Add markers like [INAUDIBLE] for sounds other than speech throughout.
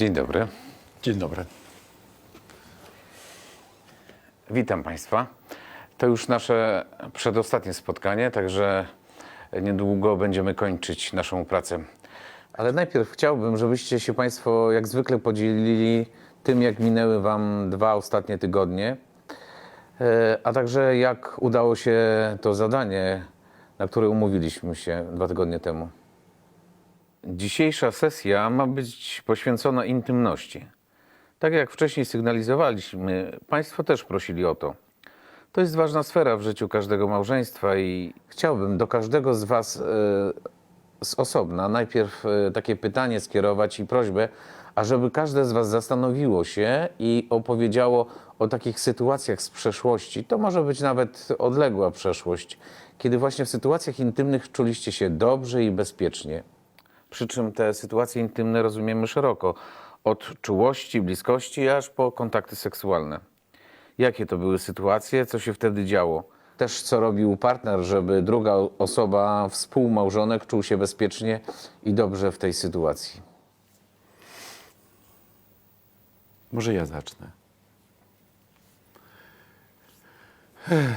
Dzień dobry. Dzień dobry. Witam Państwa. To już nasze przedostatnie spotkanie, także niedługo będziemy kończyć naszą pracę. Ale najpierw chciałbym, żebyście się Państwo jak zwykle podzielili tym, jak minęły Wam dwa ostatnie tygodnie, e, a także jak udało się to zadanie, na które umówiliśmy się dwa tygodnie temu. Dzisiejsza sesja ma być poświęcona intymności. Tak jak wcześniej sygnalizowaliśmy, Państwo też prosili o to. To jest ważna sfera w życiu każdego małżeństwa i chciałbym do każdego z Was e, z osobna najpierw e, takie pytanie skierować i prośbę, ażeby każde z Was zastanowiło się i opowiedziało o takich sytuacjach z przeszłości. To może być nawet odległa przeszłość, kiedy właśnie w sytuacjach intymnych czuliście się dobrze i bezpiecznie. Przy czym te sytuacje intymne rozumiemy szeroko. Od czułości, bliskości, aż po kontakty seksualne. Jakie to były sytuacje, co się wtedy działo? Też co robił partner, żeby druga osoba, współmałżonek, czuł się bezpiecznie i dobrze w tej sytuacji. Może ja zacznę.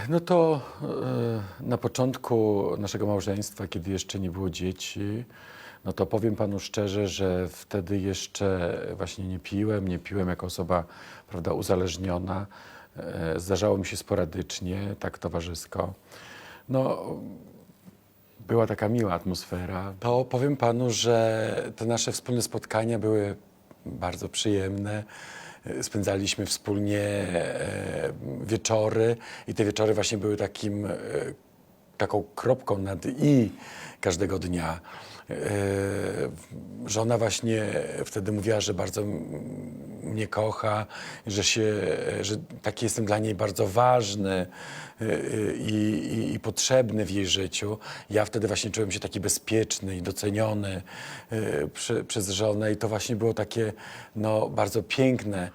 No to e, na początku naszego małżeństwa, kiedy jeszcze nie było dzieci, no to powiem panu szczerze, że wtedy jeszcze właśnie nie piłem, nie piłem jako osoba prawda, uzależniona. E, Zdarzało mi się sporadycznie, tak towarzysko. No, była taka miła atmosfera. To powiem panu, że te nasze wspólne spotkania były bardzo przyjemne. E, Spędzaliśmy wspólnie e, wieczory i te wieczory właśnie były takim, taką kropką nad i każdego dnia. E, Żona właśnie wtedy mówiła, że bardzo mnie kocha, że, się, że taki jestem dla niej bardzo ważny e, e, i, i, i potrzebny w jej życiu. Ja wtedy właśnie czułem się taki bezpieczny i doceniony przy, przez żonę i to właśnie było takie no, bardzo piękne.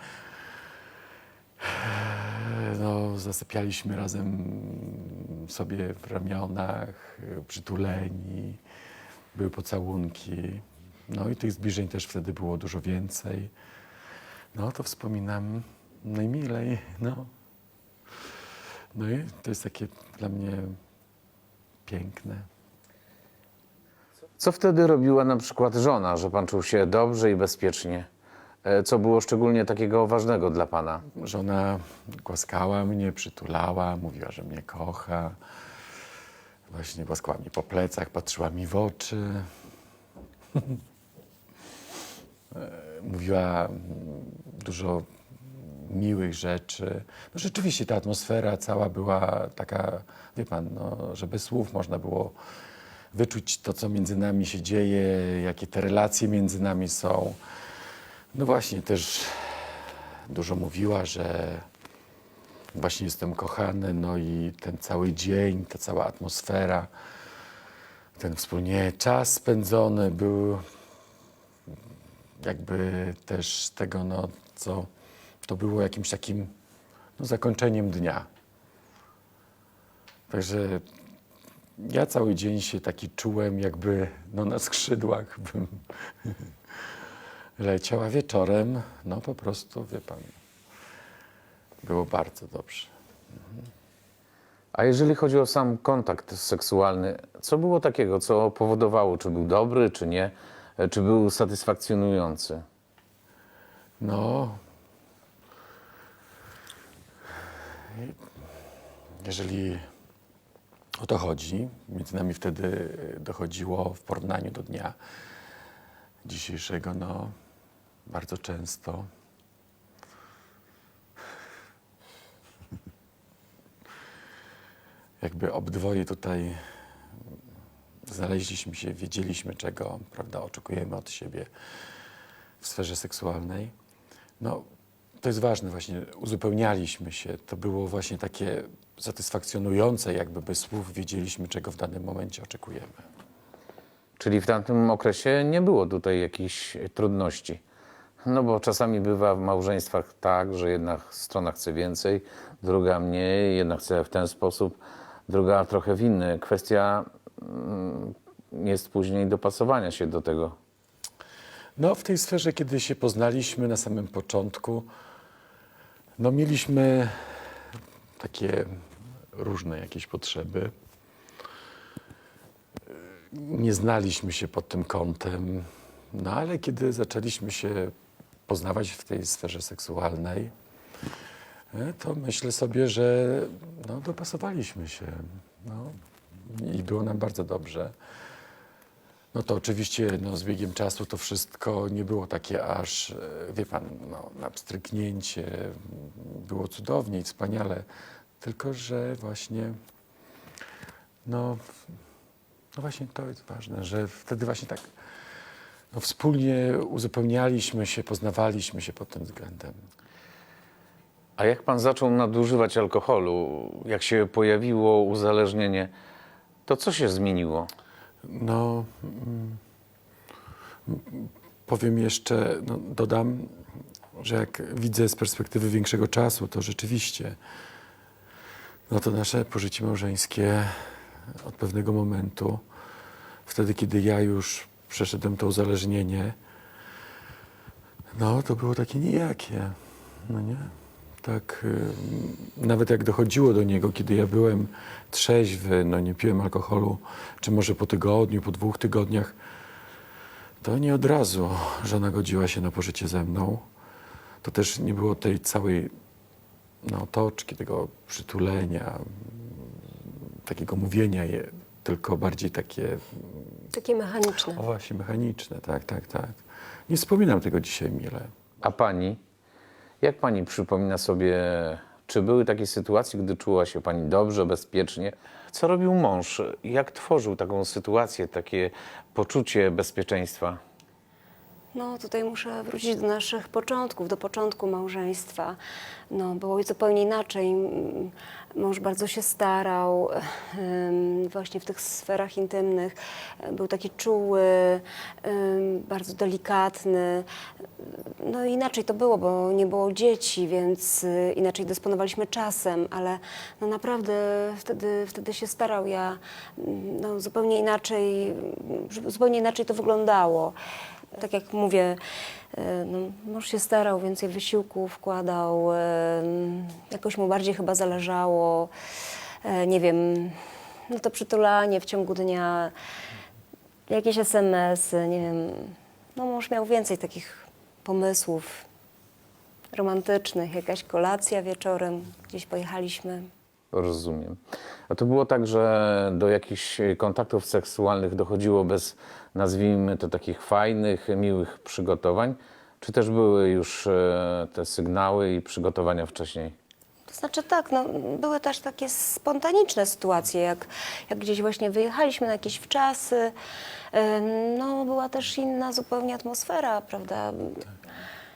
No, zasypialiśmy razem sobie w ramionach, przytuleni, były pocałunki. No i tych zbliżeń też wtedy było dużo więcej. No to wspominam najmilej, no. No i to jest takie dla mnie piękne. Co wtedy robiła na przykład żona, że Pan czuł się dobrze i bezpiecznie? E, Co było szczególnie takiego ważnego dla Pana? Żona głaskała mnie, przytulała, mówiła, że mnie kocha. Właśnie głaskała mnie po plecach, patrzyła mi w oczy. [LAUGHS] Mówiła dużo miłych rzeczy. No rzeczywiście ta atmosfera cała była taka, wie pan, no, że słów można było wyczuć to, co między nami się dzieje, jakie te relacje między nami są. No właśnie, też dużo mówiła, że właśnie jestem kochany, no i ten cały dzień, ta cała atmosfera, ten wspólnie czas spędzony był jakby też tego, no, co to było jakimś takim no, zakończeniem dnia. Także ja cały dzień się taki czułem, jakby no, na skrzydłach bym [LAUGHS] leciał, a wieczorem, no po prostu, wie pan, było bardzo dobrze. A jeżeli chodzi o sam kontakt seksualny, co było takiego, co powodowało, czy był dobry, czy nie, E, czy był satysfakcjonujący? No, jeżeli o to chodzi, między nami wtedy dochodziło w porównaniu do dnia dzisiejszego, no, bardzo często. Jakby obydwoje tutaj znaleźliśmy się, wiedzieliśmy czego, prawda, oczekujemy od siebie w sferze seksualnej. No, to jest ważne właśnie, uzupełnialiśmy się. To było właśnie takie satysfakcjonujące, jakby bez słów wiedzieliśmy, czego w danym momencie oczekujemy. Czyli w tamtym okresie nie było tutaj jakichś trudności. No bo czasami bywa w małżeństwach tak, że jedna strona chce więcej, druga mniej, jedna chce w ten sposób, druga trochę w inny. Kwestia mm, jest później dopasowania się do tego. No, w tej sferze, kiedy się poznaliśmy na samym początku, no mieliśmy takie różne jakieś potrzeby. Nie znaliśmy się pod tym kątem, no ale kiedy zaczęliśmy się poznawać w tej sferze seksualnej, to myślę sobie, że no, dopasowaliśmy się. No, I było nam bardzo dobrze. No to oczywiście no, z biegiem czasu to wszystko nie było takie aż, e, wie pan, no, na pstryknięcie. Było cudownie i wspaniale. Tylko, że właśnie, no, no właśnie to jest ważne, że wtedy właśnie tak no, wspólnie uzupełnialiśmy się, poznawaliśmy się pod tym względem. A jak pan zaczął nadużywać alkoholu, jak się pojawiło uzależnienie, to co się zmieniło? No, mm, powiem jeszcze, no, dodam, że jak widzę z perspektywy większego czasu, to rzeczywiście, no to nasze pożycie małżeńskie od pewnego momentu, wtedy kiedy ja już przeszedłem to uzależnienie, no to było takie nijakie, no nie? Tak, y, nawet jak dochodziło do niego, kiedy ja byłem trzeźwy, no nie piłem alkoholu, czy może po tygodniu, po dwóch tygodniach, to nie od razu żona godziła się na pożycie ze mną. To też nie było tej całej no, otoczki, tego przytulenia, takiego mówienia, je, tylko bardziej takie Takie mechaniczne. o właśnie mechaniczne, tak, tak, tak. Nie wspominam tego dzisiaj mile. A pani? Jak pani przypomina sobie, czy były takie sytuacje, gdy czuła się pani dobrze, bezpiecznie? Co robił mąż? Jak tworzył taką sytuację, takie poczucie bezpieczeństwa? No tutaj muszę wrócić do naszych początków, do początku małżeństwa. No było zupełnie inaczej. Mąż bardzo się starał właśnie w tych sferach intymnych. Był taki czuły, bardzo delikatny. No inaczej to było, bo nie było dzieci, więc y, inaczej dysponowaliśmy czasem, ale no naprawdę wtedy, wtedy się starał. Ja mm, no, zupełnie inaczej, zupełnie inaczej to wyglądało. Tak jak mówię, e, no, mąż się starał, więcej wysiłku wkładał, e, jakoś mu bardziej chyba zależało, e, nie wiem, no to przytulanie w ciągu dnia, jakieś SMS-y, nie wiem. No mąż miał więcej takich pomysłów romantycznych, jakaś kolacja wieczorem, gdzieś pojechaliśmy. Rozumiem. A to było tak, że do jakichś kontaktów seksualnych dochodziło bez, nazwijmy to, takich fajnych, miłych przygotowań? Czy też były już e, te sygnały i przygotowania wcześniej? To znaczy tak, no, były też takie spontaniczne sytuacje, jak, jak gdzieś właśnie wyjechaliśmy na jakieś wczasy, em, no była też inna zupełnie atmosfera, prawda?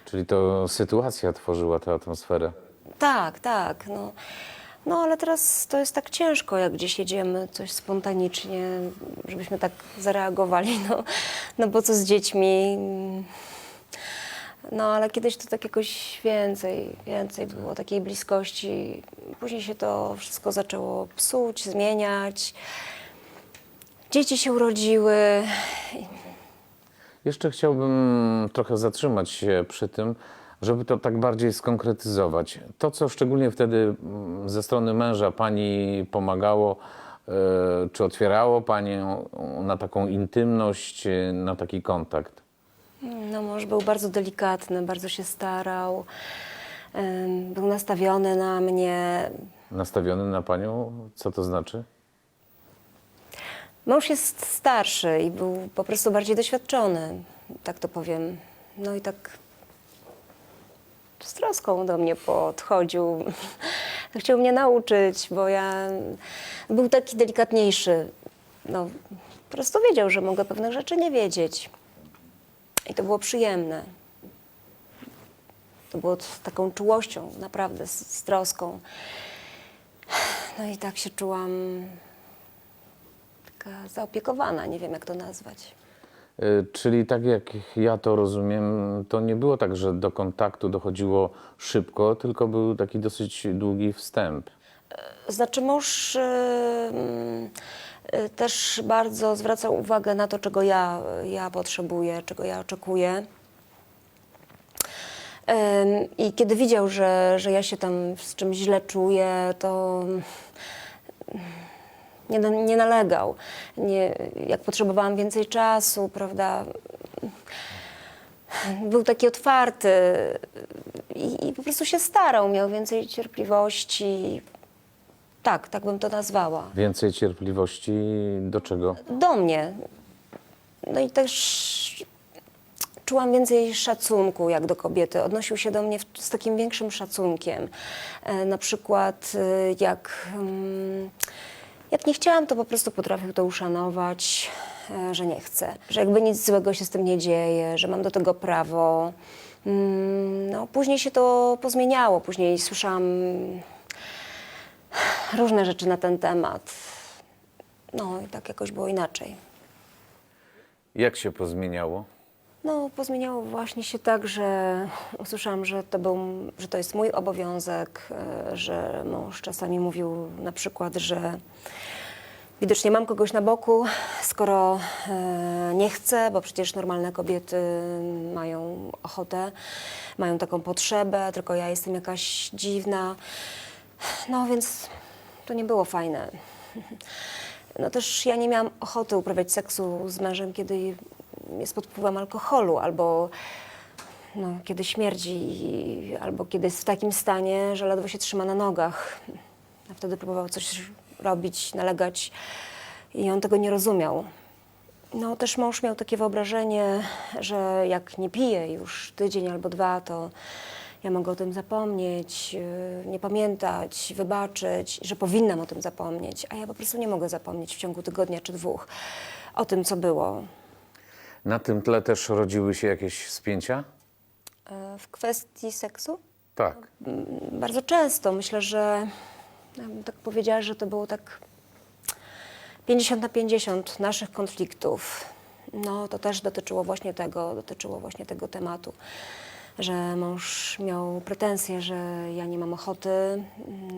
Czyli to sytuacja tworzyła tę atmosferę. Tak, tak, no. No ale teraz to jest tak ciężko, jak gdzieś jedziemy, coś spontanicznie, żebyśmy tak zareagowali, [LAUGHS] no, no bo co z dziećmi? No ale kiedyś to tak jakoś więcej, więcej było takiej bliskości. Później się to wszystko zaczęło psuć, zmieniać. Dzieci się urodziły. Jeszcze chciałbym trochę zatrzymać się przy tym, żeby to tak bardziej skonkretyzować. To, co szczególnie wtedy mm, ze strony męża pani pomagało, e, czy otwierało panią na taką intymność, e, na taki kontakt? No, mąż był bardzo delikatny, bardzo się starał. Był nastawiony na mnie. Nastawiony na panią? Co to znaczy? Mąż jest starszy i był po prostu bardziej doświadczony, tak to powiem. No i tak z troską do mnie podchodził. [LAUGHS] Chciał mnie nauczyć, bo ja był taki delikatniejszy. No, po prostu wiedział, że mogę pewnych rzeczy nie wiedzieć. I to było przyjemne. To było z taką czułością, naprawdę, z, z troską. [SIGHS] No i tak się czułam taka zaopiekowana, nie wiem jak to nazwać. E, Czyli tak jak ja to rozumiem, to nie było tak, że do kontaktu dochodziło szybko, tylko był taki dosyć długi wstęp. Znaczy mąż y, mm, y, też bardzo zwracał uwagę na to, czego ja, ja potrzebuję, czego ja oczekuję. I kiedy widział, że, że ja się tam z czymś źle czuję, to nie, nie nalegał. Nie, jak potrzebowałam więcej czasu, prawda, był taki otwarty i, i po prostu się starał, miał więcej cierpliwości. Tak, tak bym to nazwała. Więcej cierpliwości do czego? Do mnie. No i też czułam więcej szacunku jak do kobiety. Odnosił się do mnie w, z takim większym szacunkiem. E, na przykład e, jak, mm, jak nie chciałam, to po prostu potrafił to uszanować, e, że nie chcę. Że jakby nic złego się z tym nie dzieje, że mam do tego prawo. Mm, no, później się to pozmieniało. Później słyszałam różne rzeczy na ten temat. No i tak jakoś było inaczej. Jak się pozmieniało? No, pozmieniało właśnie się tak, że usłyszałam, że to, był, że to jest mój obowiązek, e, że mąż czasami mówił na przykład, że widocznie mam kogoś na boku, skoro e, nie chcę, bo przecież normalne kobiety mają ochotę, mają taką potrzebę, tylko ja jestem jakaś dziwna. No więc to nie było fajne. No też ja nie miałam ochoty uprawiać seksu z mężem, kiedy jest pod wpływem alkoholu albo no, kiedy śmierdzi, albo kiedy jest w takim stanie, że ledwo się trzyma na nogach. A wtedy próbował coś robić, nalegać i on tego nie rozumiał. No też mąż miał takie wyobrażenie, że jak nie pije już tydzień albo dwa, to ja mogę o tym zapomnieć, yy, nie pamiętać, wybaczyć, że powinnam o tym zapomnieć, a ja po prostu nie mogę zapomnieć w ciągu tygodnia czy dwóch o tym, co było. Na tym tle też rodziły się jakieś spięcia? E, W kwestii seksu? Tak. Bardzo często. Myślę, że ja bym tak powiedziała, że to było tak 50 na 50 naszych konfliktów. No to też dotyczyło właśnie tego, dotyczyło właśnie tego tematu, że mąż miał pretensje, że ja nie mam ochoty, mm,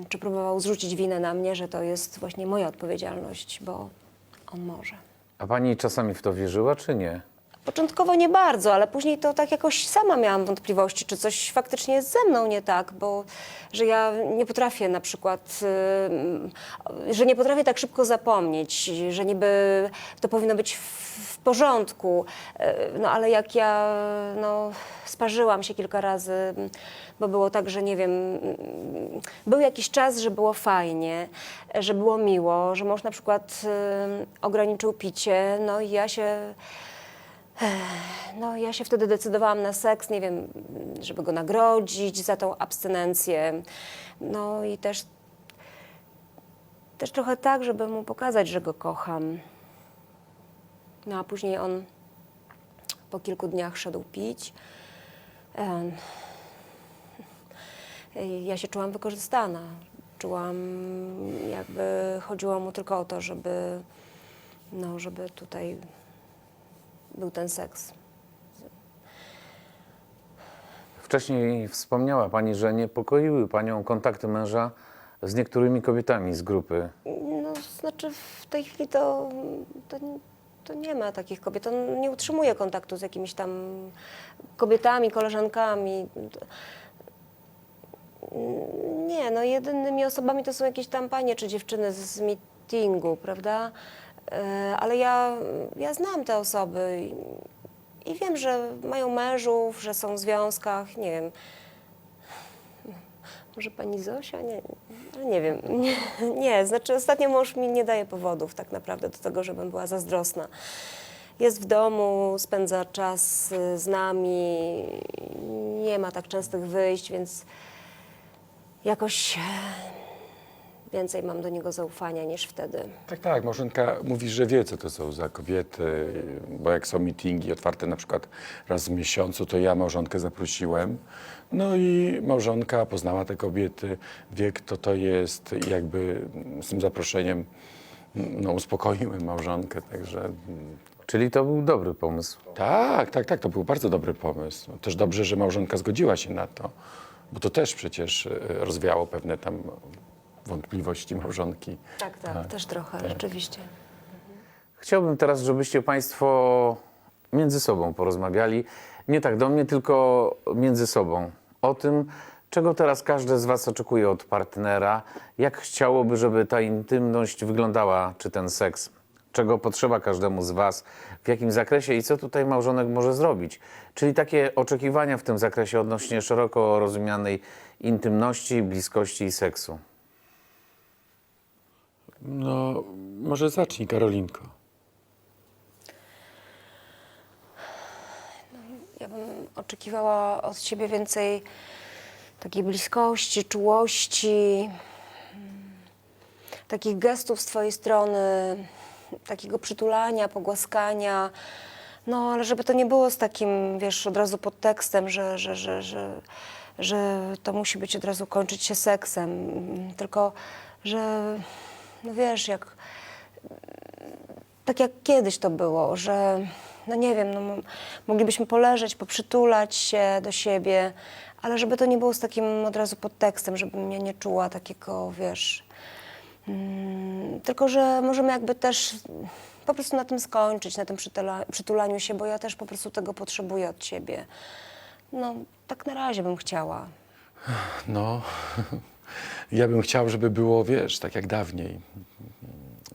czy próbował zrzucić winę na mnie, że to jest właśnie moja odpowiedzialność, bo on może. A pani czasami w to wierzyła, czy nie? Początkowo nie bardzo, ale później to tak jakoś sama miałam wątpliwości, czy coś faktycznie jest ze mną nie tak, bo że ja nie potrafię na przykład, y, że nie potrafię tak szybko zapomnieć, że niby to powinno być w, porządku, y, no ale jak ja no, sparzyłam się kilka razy, bo było tak, że nie wiem, był jakiś czas, że było fajnie, że było miło, że mąż na przykład y, ograniczył picie, no i ja się no, ja się wtedy decydowałam na seks, nie wiem, żeby go nagrodzić za tą abstynencję. No i też, też trochę tak, żeby mu pokazać, że go kocham. No a później on po kilku dniach szedł pić. Ja się czułam wykorzystana. Czułam, jakby chodziło mu tylko o to, żeby, no, żeby tutaj był ten seks. Wcześniej wspomniała pani, że niepokoiły panią kontakty męża z niektórymi kobietami z grupy. No, znaczy w tej chwili to, to, to nie ma takich kobiet. On nie utrzymuje kontaktu z jakimiś tam kobietami, koleżankami. Nie, no jedynymi osobami to są jakieś tam panie czy dziewczyny z meetingu, prawda? E, Ale ja, ja znam te osoby i, i wiem, że mają mężów, że są w związkach, nie wiem. Może pani Zosia? Nie, ale nie wiem. Nie, nie, znaczy ostatnio mąż mi nie daje powodów tak naprawdę do tego, żebym była zazdrosna. Jest w domu, spędza czas y, z nami, nie ma tak częstych wyjść, więc jakoś e, więcej mam do niego zaufania niż wtedy. Tak, tak. Małżonka mówi, że wie, co to są za kobiety, bo jak są meetingi otwarte na przykład raz w miesiącu, to ja małżonkę zaprosiłem. No i małżonka poznała te kobiety, wie, kto to jest i jakby z tym zaproszeniem no, uspokoiłem małżonkę, także mm, Czyli to był dobry pomysł. tak, tak, tak, to był bardzo dobry pomysł. Też dobrze, że małżonka zgodziła się na to, bo to też przecież e, rozwiało pewne tam wątpliwości małżonki. Tak, tak, też trochę, rzeczywiście. Chciałbym teraz, żebyście Państwo między sobą porozmawiali. Nie tak do mnie, tylko między sobą. O tym, czego teraz każdy z Was oczekuje od partnera, jak chciałoby, żeby ta intymność wyglądała, czy ten seks, czego potrzeba każdemu z Was, w jakim zakresie i co tutaj małżonek może zrobić. Czyli takie oczekiwania w tym zakresie odnośnie szeroko rozumianej intymności, bliskości i seksu. No, może zacznij, Karolinko. Ja bym oczekiwała od ciebie więcej takiej bliskości, czułości, mm, takich gestów z twojej strony, takiego przytulania, pogłaskania. No, ale żeby to nie było z takim, wiesz, od razu podtekstem, że, że, że, że, że to musi być od razu kończyć się seksem, tylko że, no wiesz, jak tak jak kiedyś to było, że no nie wiem, no, moglibyśmy poleżeć, poprzytulać się do siebie, ale żeby to nie było z takim od razu podtekstem, żebym mnie nie czuła takiego, wiesz. Mm, tylko, że możemy jakby też po prostu na tym skończyć, na tym przytula, przytulaniu się, bo ja też po prostu tego potrzebuję od ciebie. No, tak na razie bym chciała. No, ja bym chciał, żeby było, wiesz, tak jak dawniej.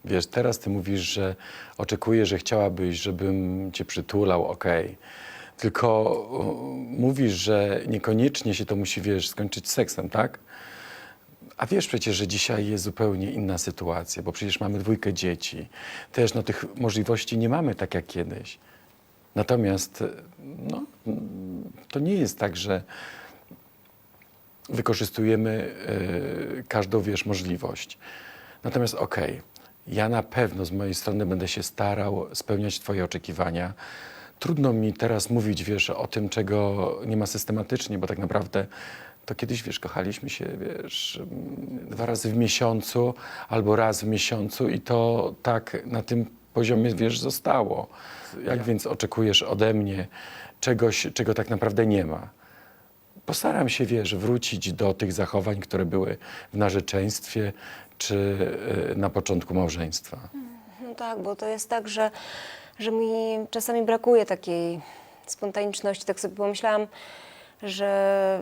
Wiesz, teraz ty mówisz, że oczekujesz, że chciałabyś, żebym cię przytulał, okej. Tylko mówisz, że niekoniecznie się to musi, wiesz, skończyć seksem, tak? A wiesz przecież, że dzisiaj jest zupełnie inna sytuacja, bo przecież mamy dwójkę dzieci. Też no, tych możliwości nie mamy tak jak kiedyś. Natomiast no, to nie jest tak, że wykorzystujemy e, każdą, wiesz, możliwość. Natomiast okej, ja na pewno z mojej strony będę się starał spełniać Twoje oczekiwania. Trudno mi teraz mówić, wiesz, o tym, czego nie ma systematycznie, bo tak naprawdę to kiedyś, wiesz, kochaliśmy się, wiesz, mm, dwa razy w miesiącu albo raz w miesiącu i to tak na tym poziomie, wiesz, zostało. Jak więc oczekujesz ode mnie czegoś, czego tak naprawdę nie ma? Postaram się, wiesz, wrócić do tych zachowań, które były w narzeczeństwie czy y, na początku małżeństwa. No tak, bo to jest tak, że, że mi czasami brakuje takiej spontaniczności. Tak sobie pomyślałam, że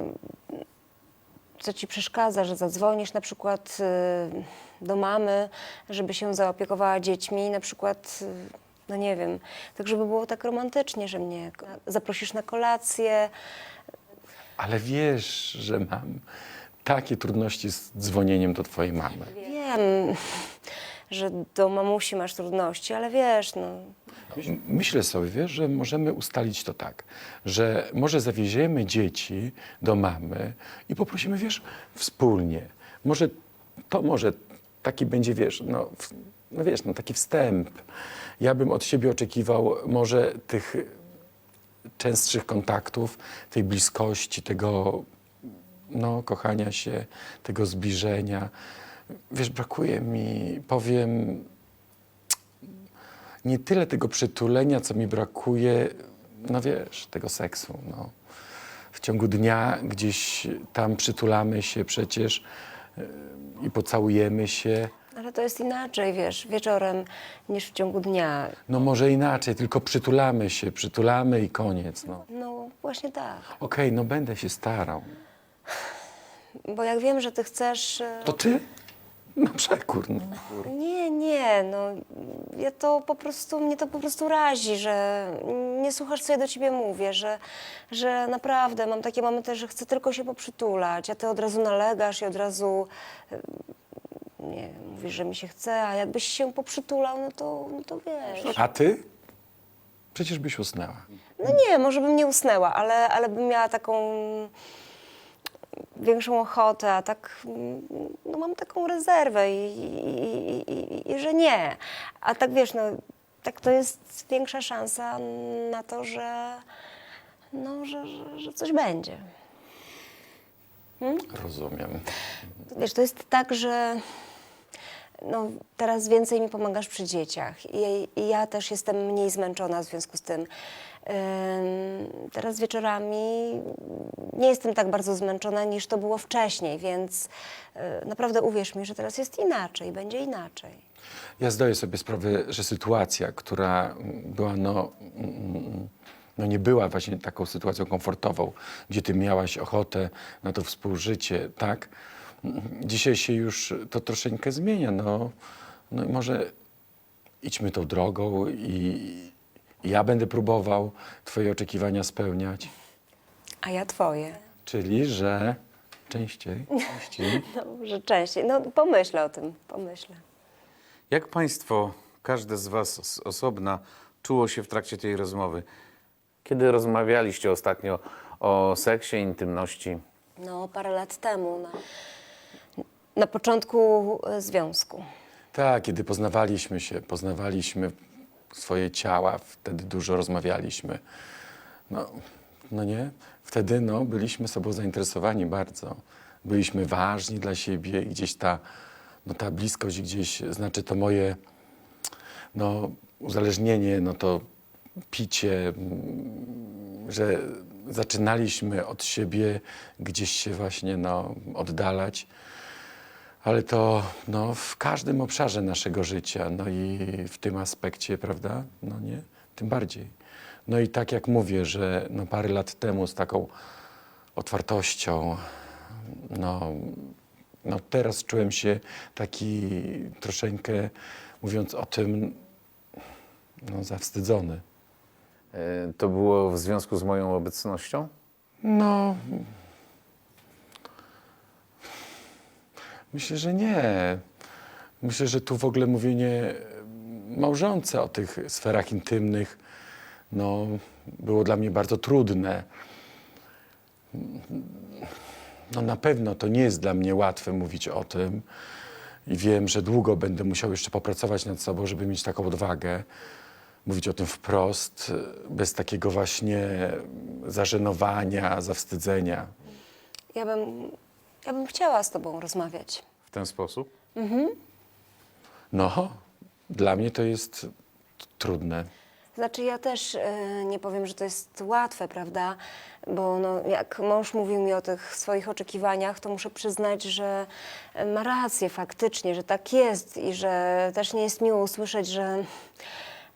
co ci przeszkadza, że zadzwonisz na przykład y, do mamy, żeby się zaopiekowała dziećmi, na przykład, y, no nie wiem, tak żeby było tak romantycznie, że mnie zaprosisz na kolację. Ale wiesz, że mam takie trudności z dzwonieniem do twojej mamy. Wiem, że do mamusi masz trudności, ale wiesz, no, M- Myślę sobie, wiesz, że możemy ustalić to tak, że może zawieziemy dzieci do mamy i poprosimy, wiesz, wspólnie. Może to może taki będzie, wiesz, no, w- no wiesz, no taki wstęp. Ja bym od siebie oczekiwał może tych częstszych kontaktów, tej bliskości, tego no, kochania się, tego zbliżenia. Wiesz, brakuje mi, powiem, nie tyle tego przytulenia, co mi brakuje, no wiesz, tego seksu. No. W ciągu dnia gdzieś tam przytulamy się przecież yy, i pocałujemy się. Ale to jest inaczej, wiesz, wieczorem niż w ciągu dnia. No może inaczej, tylko przytulamy się, przytulamy i koniec. No. No właśnie tak. Okej, no będę się starał. Bo jak wiem, że ty chcesz. e, To ty? No przekór. No. Nie, nie, no ja to po prostu, mnie to po prostu razi, że nie słuchasz, co ja do ciebie mówię, że, że naprawdę mam takie momenty, że chcę tylko się poprzytulać, a ty od razu nalegasz i od razu e, mówisz, że mi się chce, a jakbyś się poprzytulał, no to, no to wiesz. A ty? Przecież byś usnęła. No nie, może bym nie usnęła, ale, ale bym miała taką większą ochotę, a tak no mam taką rezerwę i, i, i, i że nie. A tak wiesz, no tak to jest większa szansa na to, że no, że, że, że coś będzie. Rozumiem. Wiesz, to jest tak, że no, teraz więcej mi pomagasz przy dzieciach I, i ja też jestem mniej zmęczona w związku z tym. Teraz wieczorami nie jestem tak bardzo zmęczona niż to było wcześniej, więc e, naprawdę uwierz mi, że teraz jest inaczej, będzie inaczej. Ja zdaję sobie sprawę, że sytuacja, która była, no, mm, no nie była właśnie taką sytuacją komfortową, gdzie ty miałaś ochotę na to współżycie, tak? Dzisiaj się już to troszeczkę zmienia, no, no i może idźmy tą drogą i, ja będę próbował twoje oczekiwania spełniać, A ja twoje. czyli, że częściej, częściej. [LAUGHS] No, że częściej. No pomyślę o tym, pomyślę. Jak Państwo, każde z Was z osobna, czuło się w trakcie tej rozmowy? Kiedy rozmawialiście ostatnio o seksie, intymności? No, parę lat temu, na, na początku e, związku. Tak, kiedy poznawaliśmy się, poznawaliśmy swoje ciała, wtedy dużo rozmawialiśmy. No, no nie? Wtedy no, byliśmy sobą zainteresowani bardzo. Byliśmy ważni dla siebie i gdzieś ta, no, ta bliskość gdzieś, znaczy to moje no, uzależnienie, no to picie, mm, że zaczynaliśmy od siebie gdzieś się właśnie no, oddalać. Ale to no, w każdym obszarze naszego życia, no i w tym aspekcie, prawda? No nie, tym bardziej. No i tak jak mówię, że no, parę lat temu z taką otwartością, no, no teraz czułem się taki troszeczkę, mówiąc o tym, no, zawstydzony. E, To było w związku z moją obecnością? No. Myślę, że nie. Myślę, że tu w ogóle mówienie małżonce o tych sferach intymnych no, było dla mnie bardzo trudne. No, na pewno to nie jest dla mnie łatwe mówić o tym i wiem, że długo będę musiał jeszcze popracować nad sobą, żeby mieć taką odwagę mówić o tym wprost, bez takiego właśnie zażenowania, zawstydzenia. Ja bym, ja bym chciała z tobą rozmawiać. W ten sposób? No, dla mnie to jest t- trudne. Znaczy ja też e, nie powiem, że to jest łatwe, prawda? Bo no, jak mąż mówił mi o tych swoich oczekiwaniach, to muszę przyznać, że ma rację faktycznie, że tak jest i że też nie jest miło usłyszeć, że,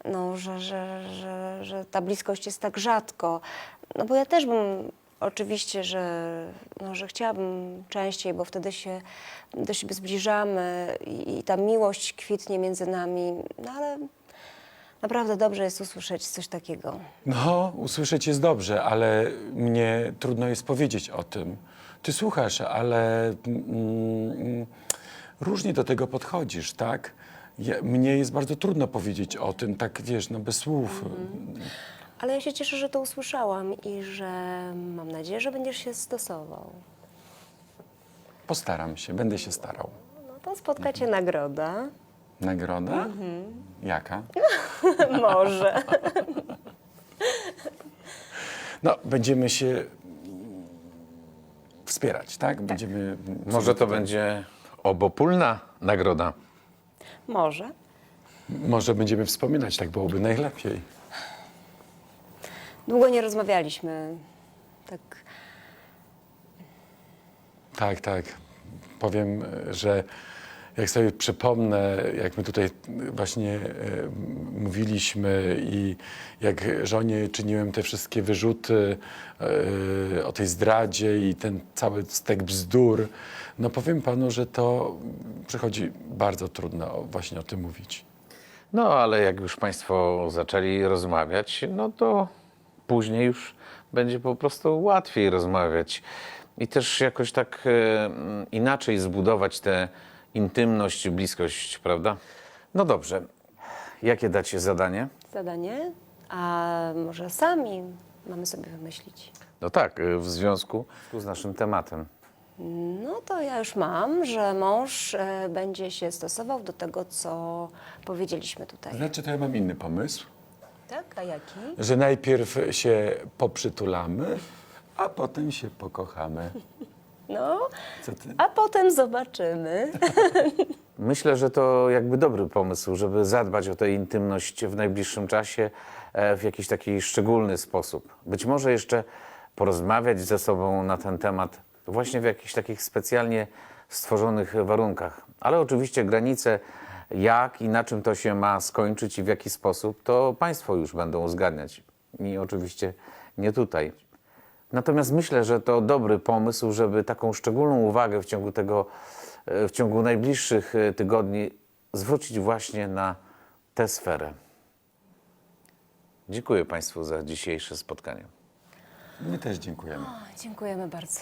no, że, że, że, że ta bliskość jest tak rzadko. No bo ja też bym oczywiście, że, no, że chciałabym częściej, bo wtedy się do siebie zbliżamy i, i ta miłość kwitnie między nami, no ale Naprawdę dobrze jest usłyszeć coś takiego. No, usłyszeć jest dobrze, ale mnie trudno jest powiedzieć o tym. Ty słuchasz, ale mm, różnie do tego podchodzisz, tak? Ja, mnie jest bardzo trudno powiedzieć o tym, tak wiesz, no bez słów. Ale ja się cieszę, że to usłyszałam i że mam nadzieję, że będziesz się stosował. Postaram się, będę się starał. No to spotka cię nagroda. Nagroda? Jaka? [LAUGHS] Może. [LAUGHS] No, będziemy się mm, wspierać, tak? Będziemy. Może to będzie obopólna nagroda. Może. Może będziemy wspominać, tak byłoby najlepiej. Długo nie rozmawialiśmy. Tak. Tak, tak. Powiem, że jak sobie przypomnę, jak my tutaj właśnie e, mówiliśmy i jak żonie czyniłem te wszystkie wyrzuty e, o tej zdradzie i ten cały stek bzdur, no powiem panu, że to przychodzi bardzo trudno o- właśnie o tym mówić. No, ale jak już Państwo zaczęli rozmawiać, no to później już będzie po prostu łatwiej rozmawiać. I też jakoś tak e, inaczej zbudować tę intymność, bliskość, prawda? No dobrze. Jakie dacie zadanie? Zadanie? A może sami mamy sobie wymyślić? No tak, e, w związku z naszym tematem. No to ja już mam, że mąż e, będzie się stosował do tego, co powiedzieliśmy tutaj. Znaczy, to ja mam inny pomysł, Tak? A jaki? że najpierw się poprzytulamy, a potem się pokochamy. No, Co ty? a potem zobaczymy. [LAUGHS] Myślę, że to jakby dobry pomysł, żeby zadbać o tę intymność w najbliższym czasie e, w jakiś taki szczególny sposób. Być może jeszcze porozmawiać ze sobą na ten temat właśnie w jakichś takich specjalnie stworzonych warunkach. Ale oczywiście granice, jak i na czym to się ma skończyć i w jaki sposób, to Państwo już będą uzgadniać. I oczywiście nie tutaj. Natomiast myślę, że to dobry pomysł, żeby taką szczególną uwagę w ciągu tego, e, w ciągu najbliższych e, tygodni zwrócić właśnie na tę sferę. Dziękuję Państwu za dzisiejsze spotkanie. My też dziękujemy. Dziękujemy bardzo.